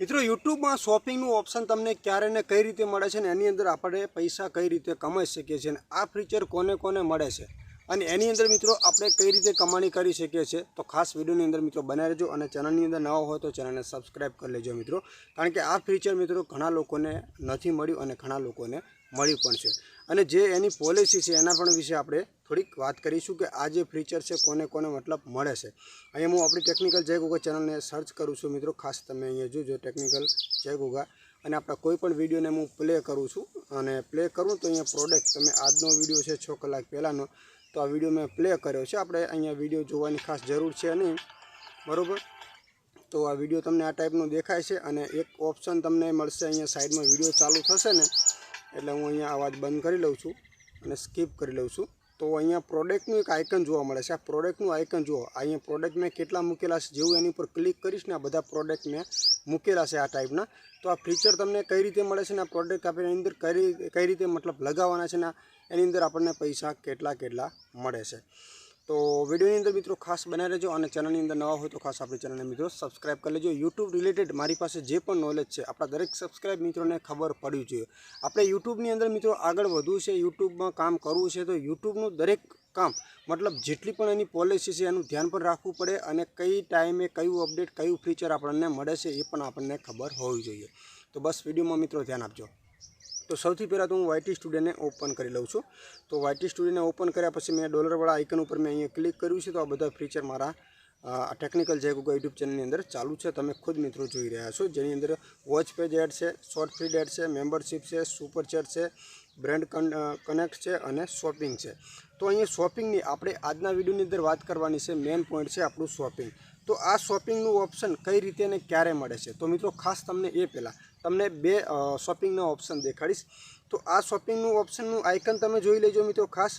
મિત્રો, યુટ્યુબમાં શોપિંગનું ઓપ્શન તમને ક્યારે ને કઈ રીતે મળે છે ને એની અંદર આપણે પૈસા કઈ રીતે કમાઈ શકીએ છીએ અને આ ફીચર કોને કોને મળે છે અને એની અંદર મિત્રો આપણે કઈ રીતે કમાણી કરી શકીએ છીએ તો ખાસ વિડીયોની અંદર મિત્રો બનાવી રહેજો અને ચેનલની અંદર નવા હોય તો ચેનલને સબસ્ક્રાઈબ કરી લેજો મિત્રો. કારણ કે આ ફીચર મિત્રો ઘણા લોકોને નથી મળ્યું અને ઘણા લોકોને મળ્યું પણ છે. અને જે એની પોલિસી છે એના પણ વિશે આપણે થોડીક વાત કરીશું કે આ જે ફીચર છે, કોને કોને મતલબ મળે છે. અહીંયા હું આપણી ટેકનિકલ જય ગુગા ચેનલને સર્ચ કરું છું મિત્રો. ખાસ તમે અહીંયા જોજો ટેકનિકલ જય ગુગા. અને આપણા કોઈ પણ વિડીયોને હું પ્લે કરું છું. અને પ્લે કરું તો અહીંયા પ્રોડક્ટ તમે આજનો વીડિયો છે, છ કલાક પહેલાંનો, તો આ વીડિયો મેં પ્લે કર્યો છે. આપણે અહીંયા વીડિયો જોવાની ખાસ જરૂર છે નહીં. બરાબર? તો આ વીડિયો તમને આ ટાઈપનો દેખાય છે અને એક ઓપ્શન તમને મળશે અહીંયા સાઈડમાં વીડિયો ચાલુ થશે ને, એટલે હું અહીંયા અવાજ બંધ કરી લઉં છું અને સ્કીપ કરી લઉં છું. તો અહીંયા પ્રોડક્ટનું એક આઇકન જોવા મળે છે. આ પ્રોડક્ટનું આઇકન જુઓ. અહીંયા પ્રોડક્ટ મેં કેટલા મૂકેલા છે જેવું એની ઉપર ક્લિક કરીશ ને આ બધા પ્રોડક્ટ મેં મૂકેલા છે આ ટાઈપના તો આ ફીચર તમને કઈ રીતે મળે છે ને આ પ્રોડક્ટ આપણે એની અંદર કઈ કઈ રીતે મતલબ લગાવવાના છે ને એની અંદર આપણને પૈસા કેટલા કેટલા મળે છે. તો વિડીયોની અંદર મિત્રો ખાસ બનાવી રહેજો અને ચેનલની અંદર નવા હોય તો ખાસ આપણી ચેનલને મિત્રો સબસ્ક્રાઇબ કરી લેજો. યુટ્યુબ રિલેટેડ મારી પાસે જે પણ નોલેજ છે, આપણા દરેક સબસ્ક્રાઇબ મિત્રોને ખબર પડવી જોઈએ. આપણે યુટ્યુબની અંદર મિત્રો આગળ વધવું છે, યુટ્યુબમાં કામ કરવું છે, તો યુટ્યુબનું દરેક કામ, મતલબ જેટલી પણ એની પોલિસી છે, એનું ધ્યાન પણ રાખવું પડે અને કઈ ટાઈમે કયું અપડેટ કયું ફીચર આપણને મળે છે, એ પણ આપણને ખબર હોવી જોઈએ. તો બસ વિડીયોમાં મિત્રો ધ્યાન આપજો. તો સૌથી પહેલાં તો હું વાયટી સ્ટુડિયોને ઓપન કરી લઉં છું. તો વાયટી સ્ટુડિયોને ઓપન કર્યા પછી મેં ડોલરવાળા આઇકન ઉપર મેં અહીંયા ક્લિક કર્યું છે. તો આ બધા ફીચર મારા આ ટેકનિકલ જે ગૂગલ યુટ્યુબ ચેનલની અંદર ચાલુ છે. તમે ખુદ મિત્રો જોઈ રહ્યા છો. જેની અંદર વોચ પેજ એડ છે શોર્ટ ફીડ એડ છે મેમ્બરશિપ છે સુપર ચેટ છે બ્રાન્ડ કનેક્ટ છે અને શોપિંગ છે. તો અહીંયા શોપિંગની આપણે આજના વિડીયોની અંદર વાત કરવાની છે. મેઇન પોઈન્ટ છે આપણું શોપિંગ તો આ શોપિંગનું ઓપ્શન કઈ રીતે અને ક્યારે મળે છે? તો મિત્રો ખાસ તમને એ પહેલાં, તમને બે શોપિંગનો ઓપ્શન દેખાડીશ. તો આ શોપિંગનું ઓપ્શનનું આઇકન તમે જોઈ લેજો મિત્રો ખાસ.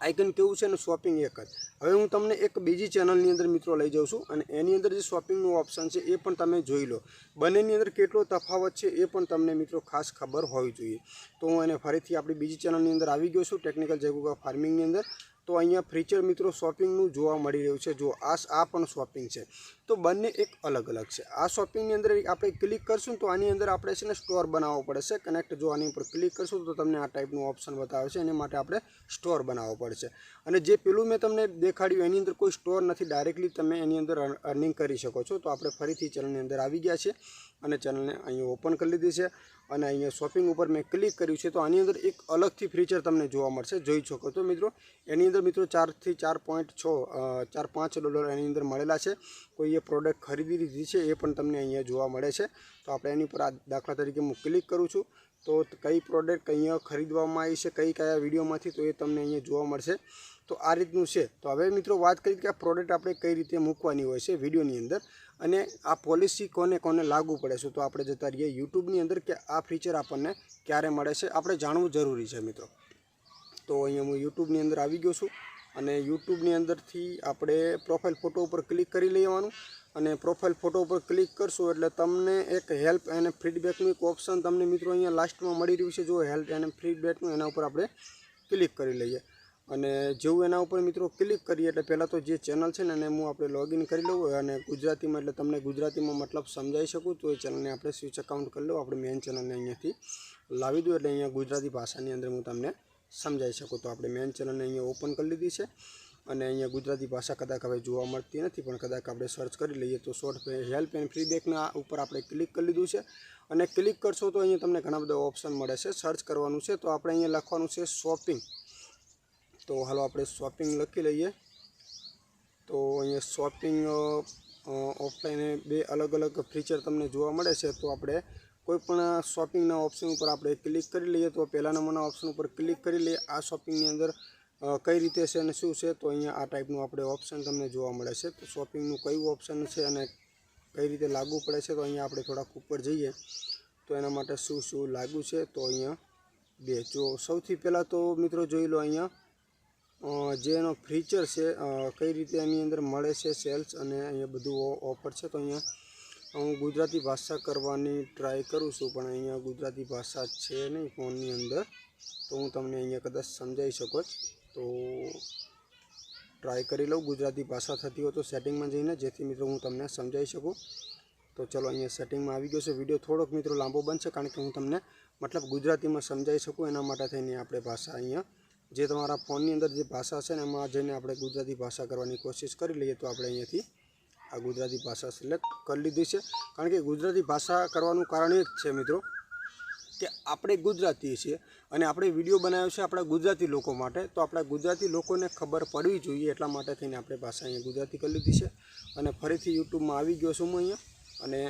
આઇકન કેવું છે અને શોપિંગ એક જ. હવે હું તમને એક બીજી ચેનલની અંદર મિત્રો લઈ જાઉં છું અને એની અંદર જે શોપિંગનું ઓપ્શન છે એ પણ તમે જોઈ લો. બંનેની અંદર કેટલો તફાવત છે એ પણ તમને મિત્રો ખાસ ખબર હોવી જોઈએ. તો હું એને ફરીથી આપણી બીજી ચેનલની અંદર આવી ગયો છું, ટેકનિકલ જયગુગા ફાર્મિંગની અંદર. તો અહીંયા ફ્રીચર મિત્રો શોપિંગનું જોવા મળી રહ્યું છે. જો આ આ પણ શોપિંગ છે. તો બંને એક અલગ અલગ છે. આ શોપિંગની અંદર આપણે ક્લિક કરશું તો આની અંદર આપણે છે ને સ્ટોર બનાવવો પડશે કનેક્ટ જો આની ઉપર ક્લિક કરશું તો તમને આ ટાઈપનું ઓપ્શન બતાવે છે. એને માટે આપણે સ્ટોર બનાવવો પડશે અને જે પેલું મેં તમને દેખાડ્યું એની અંદર કોઈ સ્ટોર નથી. ડાયરેક્ટલી તમે એની અંદર અર્નિંગ કરી શકો છો. તો આપણે ફરીથી ચેનલની અંદર આવી ગયા છે અને ચેનલને અહીંયા ઓપન કરી લીધી છે. અને અહીંયા શોપિંગ ઉપર મેં ક્લિક કર્યું છે, તો આની અંદર એક અલગથી ફીચર તમને જોવા મળશે. જોઈ શકો તો મિત્રો, એની અંદર મિત્રો ચારથી ચાર પોઈન્ટ છ ચાર પાંચ ડોલર એની અંદર મળેલા છે. કોઈ એ પ્રોડક્ટ ખરીદી લીધી છે, એ પણ તમને અહીંયા જોવા મળે છે. તો આપણે એની ઉપર આ દાખલા તરીકે હું ક્લિક કરું છું, તો કઈ પ્રોડક્ટ અહીંયા ખરીદવામાં આવી છે, કઈ કયા વિડીયોમાંથી તો એ તમને અહીંયા જોવા મળશે. તો આ રીતનું છે. તો હવે મિત્રો વાત કરી કે આ પ્રોડક્ટ આપણે કઈ રીતે મૂકવાની હોય છે વિડીયોની અંદર. અને આ પોલિસી કોને કોને લાગુ પડે છે તો આપણે જતા રહીએ યુટ્યુબની અંદર કે આ ફીચર આપણને ક્યારે મળે છે આપણે જાણવું જરૂરી છે મિત્રો. તો અહીંયા હું યુટ્યુબની અંદર આવી ગયો છું. અને યુટ્યુબની અંદરથી આપણે પ્રોફાઇલ ફોટો ઉપર ક્લિક કરી લેવાનું. અને પ્રોફાઇલ ફોટો ઉપર ક્લિક કરશો એટલે તમને એક હેલ્પ અને ફીડબેકનું એક ઓપ્શન તમને મિત્રો અહીંયા લાસ્ટમાં મળી રહ્યું છે. જો હેલ્પ અને ફીડબેકનું એના ઉપર આપણે ક્લિક કરી લઈએ. અને જેવું એના ઉપર મિત્રો ક્લિક કરીએ એટલે પહેલાં તો જે ચેનલ છે ને એને હું આપણે લોગિન કરી લઉં અને ગુજરાતીમાં એટલે તમને ગુજરાતીમાં મતલબ સમજાવી શકું તો એ ચેનલને આપણે સ્વિચ અકાઉન્ટ કરી લઉં, આપણે મેન ચેનલને અહીંયાથી લાવી દઉં એટલે અહીંયા ગુજરાતી ભાષાની અંદર હું તમને સમજાવી શકું. તો આપણે મેન ચેનલને અહીંયા ઓપન કરી લીધી છે અને અહીંયા ગુજરાતી ભાષા કદાચ હવે જોવા મળતી નથી, પણ કદાચ આપણે સર્ચ કરી લઈએ તો શોર્ટ હેલ્પ એન્ડ ફીડબેકના ઉપર આપણે ક્લિક કરી લીધું છે. અને ક્લિક કરશો તો અહીંયા તમને ઘણા બધા ઓપ્શન મળે છે. સર્ચ કરવાનું છે તો આપણે અહીંયા લખવાનું છે શોપિંગ તો હાલો આપણે શોપિંગ લખી લઈએ. તો અહીંયા શોપિંગ ઓફલાઈન બે અલગ અલગ ફીચર તમને જોવા મળે છે. તો આપણે કોઈ પણ શોપિંગના ઓપ્શન ઉપર આપણે ક્લિક કરી લઈએ. તો પહેલા નંબરના ઓપ્શન ઉપર ક્લિક કરી લઈએ. આ શોપિંગની અંદર કઈ રીતે છે અને શું છે? તો અહીંયા આ ટાઈપનું આપણે ઓપ્શન તમને જોવા મળે છે. તો શોપિંગનું કયું ઓપ્શન છે અને કઈ રીતે લાગુ પડે છે? તો અહીંયા આપણે થોડાક ઉપર જઈએ. તો એના માટે શું શું લાગુ છે? તો અહીંયા બે. જો સૌથી પહેલાં તો મિત્રો જોઈ લો અહીંયા જે એનો ફીચર છે કઈ રીતે એની અંદર મળે છે સેલ્સ અને અહીંયા બધું ઓફર છે, તો અહીંયા હું ગુજરાતી ભાષા કરવાની ટ્રાય કરું છું, પણ અહીંયા ગુજરાતી ભાષા છે નહીં ફોનની અંદર. તો હું તમને અહીંયા કદાચ સમજાવી શકો તો ટ્રાય કરી લઉં, ગુજરાતી ભાષા થતી હોય તો સેટિંગમાં જઈને, જેથી મિત્રો હું તમને સમજાવી શકું. તો ચલો અહીંયા સેટિંગમાં આવી ગયો છે. વીડિયો થોડોક મિત્રો લાંબો બનશે, કારણ કે હું તમને મતલબ ગુજરાતીમાં સમજાવી શકું, એના માટે થઈને આપણે ભાષા અહીંયા જે તમારા ફોનની અંદર જે ભાષા છે ને, એમાં જઈને આપણે ગુજરાતી ભાષા કરવાની કોશિશ કરી લઈએ તો આપણે અહીંયાથી આ ગુજરાતી ભાષા સિલેક્ટ કરી લીધી છે. કારણ કે ગુજરાતી ભાષા કરવાનું કારણ એ જ છે મિત્રો કે આપણે ગુજરાતી છીએ અને આપણે વીડિયો બનાવ્યો છે આપણા ગુજરાતી લોકો માટે, તો આપણા ગુજરાતી લોકોને ખબર પડવી જોઈએ એટલા માટે થઈને આપણે ભાષા અહીંયા ગુજરાતી કરી લીધી છે. અને ફરીથી યુટ્યુબમાં આવી ગયો છું હું અહીંયા અને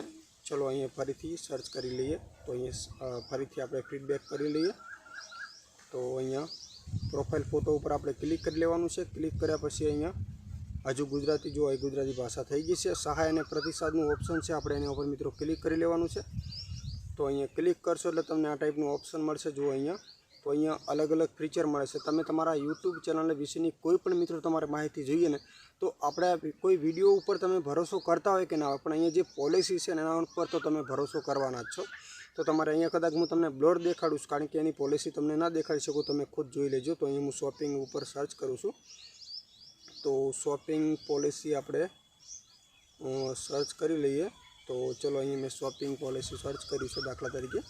ચલો અહીંયા ફરીથી સર્ચ કરી લઈએ તો અહીંયા ફરીથી આપણે ફીડબેક કરી લઈએ. તો અહીંયા પ્રોફાઇલ ફોટો ઉપર આપણે ક્લિક કરી લેવાનું છે. ક્લિક કર્યા પછી અહીંયા હજુ ગુજરાતી, જો ગુજરાતી ભાષા થઈ ગઈ છે. સહાય અને પ્રતિસાદનું ઓપ્શન છે. આપણે એના ઉપર મિત્રો ક્લિક કરી લેવાનું છે. તો અહીંયા ક્લિક કરશો એટલે તમને આ ટાઈપનું ઓપ્શન મળશે. જુઓ અહીંયા, તો અહીંયા અલગ અલગ ફીચર મળે છે. તમે તમારા યુટ્યુબ ચેનલ વિશેની કોઈ પણ મિત્રો તમારે માહિતી જોઈએ ને, તો આપણે કોઈ વીડિયો ઉપર તમે ભરોસો કરતા હોય કે ના હોય, પણ અહીંયા જે પોલિસી છે એના ઉપર તો તમે ભરોસો કરવાના જ છો. તો તમારે અહીંયા કદાચ હું તમને બ્લર દેખાડું છું, કારણ કે એની પોલિસી તમને ના દેખાડી શકું, તમે ખુદ જોઈ લેજો. તો અહીં હું શોપિંગ ઉપર સર્ચ કરું છું. તો શોપિંગ પોલિસી આપણે સર્ચ કરી લઈએ. તો ચલો અહીંયા મેં શોપિંગ પોલિસી સર્ચ કર્યું છે દાખલા તરીકે.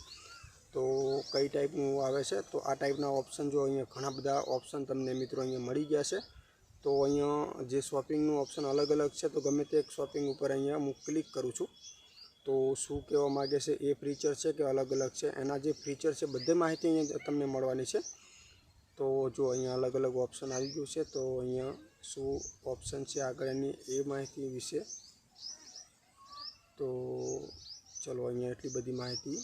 તો કઈ ટાઈપનું આવે છે? તો આ ટાઈપના ઓપ્શન જો અહીંયા ઘણા બધા ઓપ્શન તમને મિત્રો અહીંયા મળી ગયા છે. તો અહીંયા જે શોપિંગનું ઓપ્શન અલગ અલગ છે, તો ગમે તે એક શોપિંગ ઉપર અહીંયા હું ક્લિક કરું છું. તો શું કહેવા માગે છે એ ફીચર છે કે અલગ અલગ છે? એના જે ફીચર છે, બધી માહિતી અહીંયા તમને મળવાની છે. તો જો અહીંયા અલગ અલગ ઓપ્શન આવી ગયું છે, તો અહીંયા શું ઓપ્શન છે આગળ એની એ માહિતી વિશે? તો ચલો અહીંયા એટલી બધી માહિતી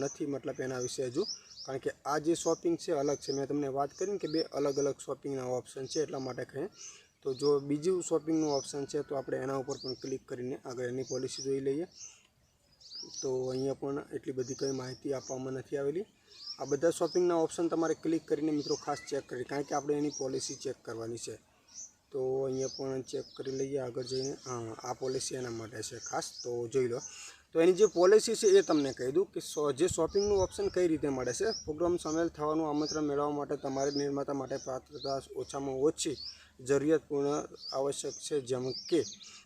નથી, મતલબ એના વિશે હજુ. કારણ કે આ જે શોપિંગ છે અલગ છે. મેં તમને વાત કરી ને કે બે અલગ અલગ શોપિંગના ઓપ્શન છે, એટલા માટે કહે. તો જો બીજું શોપિંગનું ઓપ્શન છે, તો આપણે એના ઉપર પણ ક્લિક કરીને આગળ એની પોલિસી જોઈ લઈએ. તો અહીંયા પણ એટલી બધી કંઈ માહિતી આપવામાં નથી આવેલી. આ બધા શોપિંગના ઓપ્શન તમારે ક્લિક કરીને મિત્રો ખાસ ચેક કરી, કારણ કે આપણે એની પોલિસી ચેક કરવાની છે. તો અહીંયા પણ ચેક કરી લઈએ આગળ જઈને. હા, આ પોલિસી એના માટે છે ખાસ. તો જોઈ લો. તો એની જે પોલિસી છે એ તમને કહી દઉં કે જે શોપિંગનું ઓપ્શન કઈ રીતે મળે છે. પ્રોગ્રામ સામેલ થવાનું આમંત્રણ મેળવવા માટે તમારે નિર્માતા માટે પાત્રતા ઓછામાં ઓછી જરૂરિયાતપૂર્ણ આવશ્યક છે, જેમ કે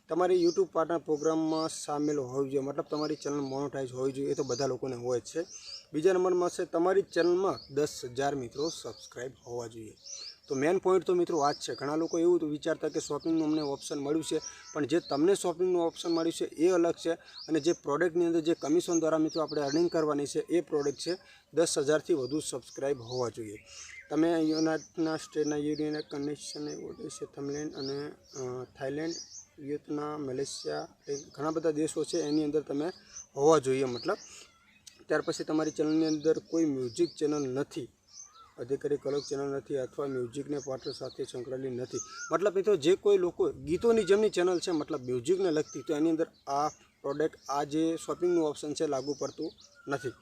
તમારી યુટ્યુબ પાર્ટનર પ્રોગ્રામમાં સામેલ હોવી જોઈએ. મતલબ તમારી ચેનલ મોનોટાઈઝ હોવી જોઈએ, એ તો બધા લોકોને હોય છે. બીજા નંબરમાં છે, તમારી ચેનલમાં દસ હજાર મિત્રો સબસ્ક્રાઈબ હોવા જોઈએ. તો મેન પોઈન્ટ તો મિત્રો આ જ છે. ઘણા લોકો એવું વિચારતા કે શોપિંગનું અમને ઓપ્શન મળ્યું છે, પણ જે તમને શોપિંગનું ઓપ્શન મળ્યું છે, એ અલગ છે. અને જે પ્રોડક્ટની અંદર જે કમિશન દ્વારા મિત્રો આપણે અર્નિંગ કરવાની છે, એ પ્રોડક્ટ છે, દસ હજારથી વધુ સબસ્ક્રાઈબ હોવા જોઈએ. તમે યુનાઇટેડના સ્ટેટના યુનિયન કનેક્શન છે થમલેન્ડ અને થાઈલેન્ડ વિયેતનામ મલેશિયા, એ ઘણા બધા દેશો છે, એની અંદર તમે હોવા જોઈએ મતલબ. ત્યાર પછી તમારી ચેનલની અંદર કોઈ મ્યુઝિક ચેનલ નથી, અધિકારી કલક ચેનલ નથી અથવા મ્યુઝિકને પાત્ર સાથે સંકળાયેલી નથી. મતલબ એ તો જે કોઈ લોકો ગીતોની જેમની ચેનલ છે, મતલબ મ્યુઝિકને લગતી, તો એની અંદર આ પ્રોડક્ટ આ જે શોપિંગનું ઓપ્શન છે, લાગુ પડતું નથી.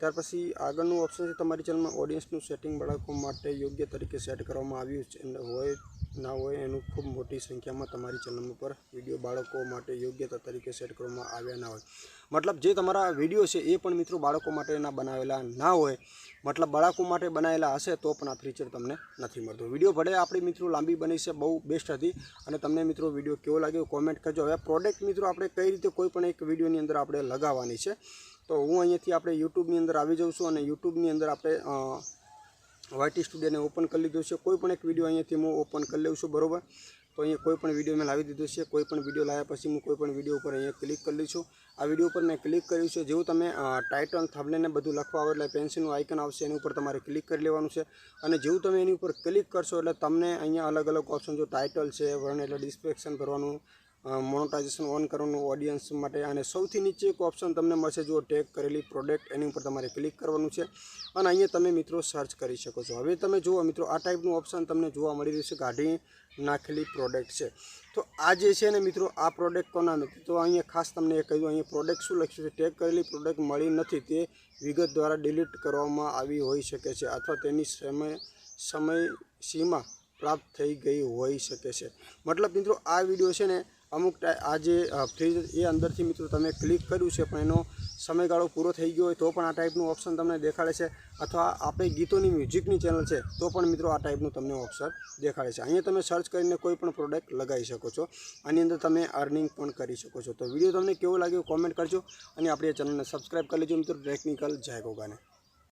ત્યાર પછી આગળનું ઓપ્શન છે તમારી ચેનલમાં ઓડિયન્સનું સેટિંગ બાળકો માટે યોગ્ય તરીકે સેટ કરવામાં આવ્યું છે. હોય, ના હોય એનું ખૂબ મોટી સંખ્યામાં તમારી ચેનલ ઉપર વીડિયો બાળકો માટે યોગ્યતા તરીકે સેટ કરવામાં આવ્યા ના હોય. મતલબ જે તમારા વીડિયો છે એ પણ મિત્રો બાળકો માટેના બનાવેલા ના હોય, મતલબ બાળકો માટે બનાવેલા હશે તો પણ આ ફીચર તમને નથી મળતું. વીડિયો ભલે આપણી મિત્રો લાંબી બની છે, બહુ બેસ્ટ હતી અને તમને મિત્રો વીડિયો કેવો લાગ્યો કોમેન્ટ કરજો. હવે પ્રોડક્ટ મિત્રો આપણે કઈ રીતે કોઈ પણ એક વિડીયોની અંદર આપણે લગાવવાની છે તો હું અહીંયાથી આપણે યુટ્યુબની અંદર આવી જાઉં છું અને યુટ્યુબની અંદર આપણે વાયટી સ્ટુડિયોને ઓપન કરી લીધું છે. કોઈ પણ એક વીડિયો અહીંયાથી હું ઓપન કરી લઉં છું, બરોબર? તો અહીંયા કોઈ પણ વીડિયો મેં લાવી દીધો છે. કોઈ પણ વીડિયો લાવ્યા પછી હું કોઈ પણ વીડિયો ઉપર અહીંયા ક્લિક કરી લઉં છું. આ વીડિયો ઉપર મેં ક્લિક કર્યું છે. જેવું તમે ટાઇટલ થાંભલેને બધું લખવા આવે એટલે પેન્સિલનું આઇકન આવશે, એની ઉપર તમારે ક્લિક કરી લેવાનું છે. અને જેવું તમે એની ઉપર ક્લિક કરશો એટલે તમને અહીંયા અલગ અલગ ઓપ્શન, જો ટાઇટલ છે વર્ણ એટલે ડિસ્ક્રિપ્શન ભરવાનું મોનોટાઇઝેશન ઓન કરવાનું ઓડિયન્સ માટે. અને સૌથી નીચે એક ઓપ્શન તમને મળશે જો ટેગ કરેલી પ્રોડક્ટ એની ઉપર તમારે ક્લિક કરવાનું છે. અને અહીંયા તમે મિત્રો સર્ચ કરી શકો છો. હવે તમે જુઓ મિત્રો, આ ટાઈપનું ઓપ્શન તમને જોવા મળી રહ્યું છે કાઢી નાખેલી પ્રોડક્ટ છે. તો આ જે છે ને મિત્રો, આ પ્રોડક્ટ કોના નથી તો અહીંયા ખાસ તમને એ કહ્યું અહીંયા પ્રોડક્ટ શું લખ્યું છે? ટેગ કરેલી પ્રોડક્ટ મળી નથી, તે વિગત દ્વારા ડિલીટ કરવામાં આવી હોઈ શકે છે અથવા તેની સમય સમય સીમા પ્રાપ્ત થઈ ગઈ હોઈ શકે છે. મતલબ મિત્રો, આ વીડિયો છે ને અમુક આ જે ફ્રીજ એ અંદરથી મિત્રો તમે ક્લિક કર્યું છે, પણ એનો સમયગાળો પૂરો થઈ ગયો હોય તો પણ આ ટાઈપનું ઓપ્શન તમને દેખાડે છે, અથવા આપણે ગીતોની મ્યુઝિકની ચેનલ છે, તો પણ મિત્રો આ ટાઈપનું તમને ઓપ્શન દેખાડે છે. અહીંયા તમે સર્ચ કરીને કોઈ પણ પ્રોડક્ટ લગાવી શકો છો, આની અંદર તમે અર્નિંગ પણ કરી શકો છો. તો વીડિયો તમને કેવો લાગ્યો કોમેન્ટ કરજો, અને આપણી ચેનલને સબસ્ક્રાઈબ કરી લેજો મિત્રો. ટેકનિકલ જય ગોગાને